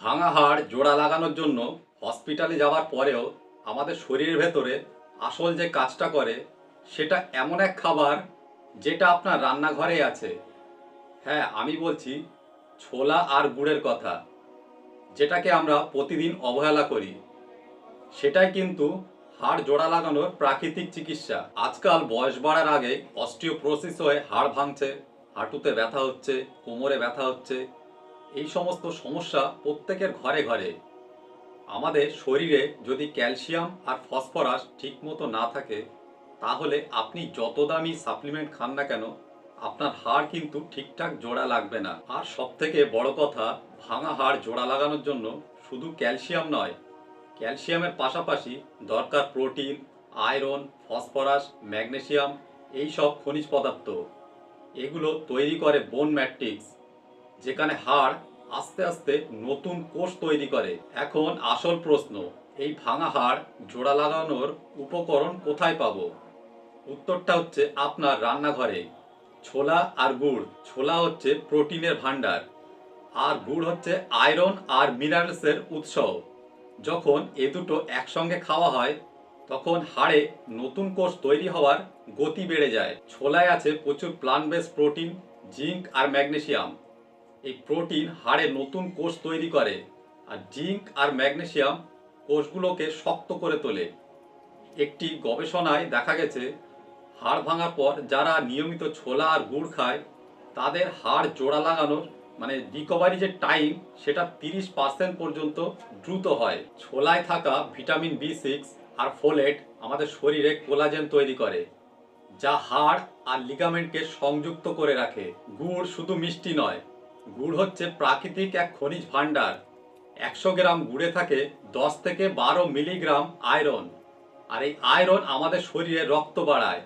ভাঙা হাড়, জোড়া লাগানোর জন্য হসপিটালে যাওয়ার পরেও আমাদের শরীরের ভেতরে আসল যে কাজটা করে, সেটা এমন এক খাবার যেটা আপনার রান্নাঘরে আছে। হ্যাঁ আমি বলছি ছোলা আর গুড়ের কথা, যেটাকে আমরা প্রতিদিন অবহেলা করি। সেটাই কিন্তু হাড় জোড়া লাগানোর প্রাকৃতিক চিকিৎসা। আজকাল বয়স বাড়ার আগে অস্টিওপ্রোসিস হয়ে হাড় ভাঙছে, হাঁটুতে ব্যথা হচ্ছে, কোমরে ব্যথা হচ্ছে এই সমস্ত সমস্যা প্রত্যেকের ঘরে ঘরে। আমাদের শরীরে যদি ক্যালসিয়াম আর ফসফরাস ঠিকমতো না থাকে, তাহলে আপনি যত দামি সাপ্লিমেন্ট খান না কেন, আপনার হাড় কিন্তু ঠিকঠাক জোড়া লাগবে না। আর সব থেকে বড় কথা, ভাঙা হাড় জোড়া লাগানোর জন্য শুধু ক্যালসিয়াম নয়, ক্যালসিয়ামের পাশাপাশি দরকার প্রোটিন, আয়রন, ফসফরাস, ম্যাগনেসিয়াম, এই সব খনিজ পদার্থ। এগুলো তৈরি করে বোন ম্যাট্রিক্স। যেখানে হাড় আস্তে আস্তে নতুন কোষ তৈরি করে। এখন আসল প্রশ্ন, এই ভাঙা হাড় জোড়া লাগানোর উপকরণ কোথায় পাব? উত্তরটা হচ্ছে আপনার রান্নাঘরে। ছোলা আর গুড়। ছোলা হচ্ছে প্রোটিনের ভান্ডার আর গুড় হচ্ছে আয়রন আর মিনারেলসের উৎস। যখন এ দুটো একসঙ্গে খাওয়া হয়, তখন হাড়ে নতুন কোষ তৈরি হওয়ার গতি বেড়ে যায়। ছোলায় আছে প্রচুর প্লান্ট বেস প্রোটিন জিঙ্ক আর ম্যাগনেসিয়াম এই প্রোটিন হাড়ে নতুন কোষ তৈরি করে আর জিঙ্ক আর ম্যাগনেশিয়াম কোষগুলোকে শক্ত করে তোলে। একটি গবেষণায় দেখা গেছে, হাড় ভাঙার পর যারা নিয়মিত ছোলা আর গুড় খায়, তাদের হাড় জোড়া লাগানোর মানে রিকভারি যে টাইম সেটা তিরিশ পার্সেন্ট পর্যন্ত দ্রুত হয়। ছোলায় থাকা ভিটামিন বি সিক্স আর ফোলেট আমাদের শরীরে কোলাজেন তৈরি করে, যা হাড় আর লিগামেন্টকে সংযুক্ত করে রাখে। গুড় শুধু মিষ্টি নয় গুড় হচ্ছে প্রাকৃতিক এক খনিজ ভাণ্ডার। একশো গ্রাম গুড়ে থাকে দশ থেকে বারো মিলিগ্রাম আয়রন। আর এই আয়রন আমাদের শরীরে রক্ত বাড়ায়।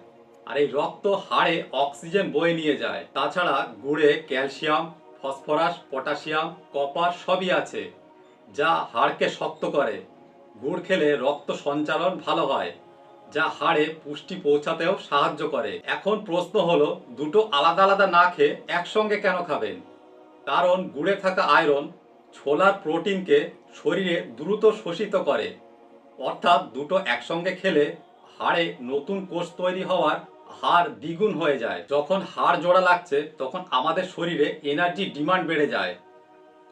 আর এই রক্ত হাড়ে অক্সিজেন বয়ে নিয়ে যায়। তাছাড়া গুড়ে ক্যালসিয়াম, ফসফরাস, পটাশিয়াম, কপার সবই আছে, যা হাড়কে শক্ত করে। গুড় খেলে রক্ত সঞ্চালন ভালো হয়, যা হাড়ে পুষ্টি পৌঁছাতেও সাহায্য করে। এখন প্রশ্ন হলো, দুটো আলাদা আলাদা না খেয়ে একসঙ্গে কেন খাবেন? কারণ গুড়ে থাকা আয়রন ছোলার প্রোটিনকে শরীরে দ্রুত শোষিত করে। অর্থাৎ দুটো একসঙ্গে খেলে হাড়ে নতুন কোষ তৈরি হওয়ার হার দ্বিগুণ হয়ে যায়। যখন হাড় জোড়া লাগছে, তখন আমাদের শরীরে এনার্জি ডিমান্ড বেড়ে যায়।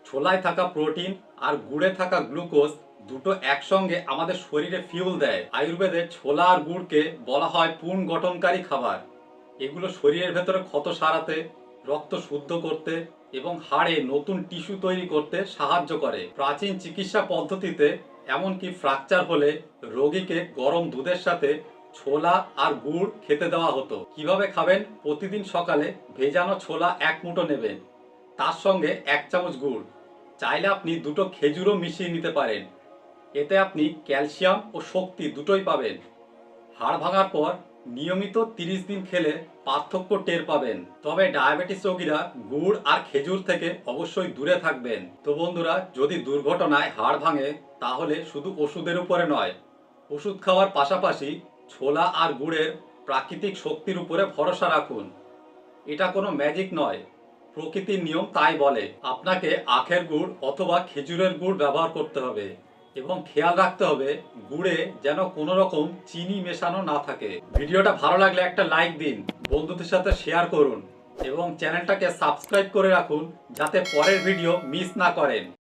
ছোলায় থাকা প্রোটিন আর গুড়ে থাকা গ্লুকোজ দুটো একসঙ্গে আমাদের শরীরে ফিউল দেয়। আয়ুর্বেদে ছোলা আর গুড়কে বলা হয় পুন গঠনকারী খাবার। এগুলো শরীরের ভেতরে ক্ষত সারাতে, রক্ত শুদ্ধ করতে এবং হাড়ে নতুন টিস্যু তৈরি করতে সাহায্য করে। প্রাচীন চিকিৎসা পদ্ধতিতে এমনকি ফ্র্যাকচার হলে রোগীকে গরম দুধের সাথে ছোলা আর গুড় খেতে দেওয়া হতো। কীভাবে খাবেন? প্রতিদিন সকালে ভেজানো ছোলা এক মুঠো নেবেন। তার সঙ্গে এক চামচ গুড়। চাইলে আপনি দুটো খেজুরও মিশিয়ে নিতে পারেন। এতে আপনি ক্যালসিয়াম ও শক্তি দুটোই পাবেন। হাড় ভাঙার পর নিয়মিত তিরিশ দিন খেলে পার্থক্য টের পাবেন। তবে ডায়াবেটিস রোগীরা গুড় আর খেজুর থেকে অবশ্যই দূরে থাকবেন। তো বন্ধুরা, যদি দুর্ঘটনায় হাড় ভাঙে, তাহলে শুধু ওষুধের উপরে নয়, ওষুধ খাওয়ার পাশাপাশি ছোলা আর গুড়ের প্রাকৃতিক শক্তির উপরে ভরসা রাখুন। এটা কোনো ম্যাজিক নয়, প্রকৃতির নিয়ম তাই বলে। আপনাকে আখের গুড় অথবা খেজুরের গুড় ব্যবহার করতে হবে। এবং খেয়াল রাখতে হবে গুড়ে যেন কোনো রকম চিনি মেশানো না থাকে। ভিডিওটা ভালো লাগলে একটা লাইক দিন, বন্ধুদের সাথে শেয়ার করুন এবং চ্যানেলটাকে সাবস্ক্রাইব করে রাখুন যাতে পরের ভিডিও মিস না করেন।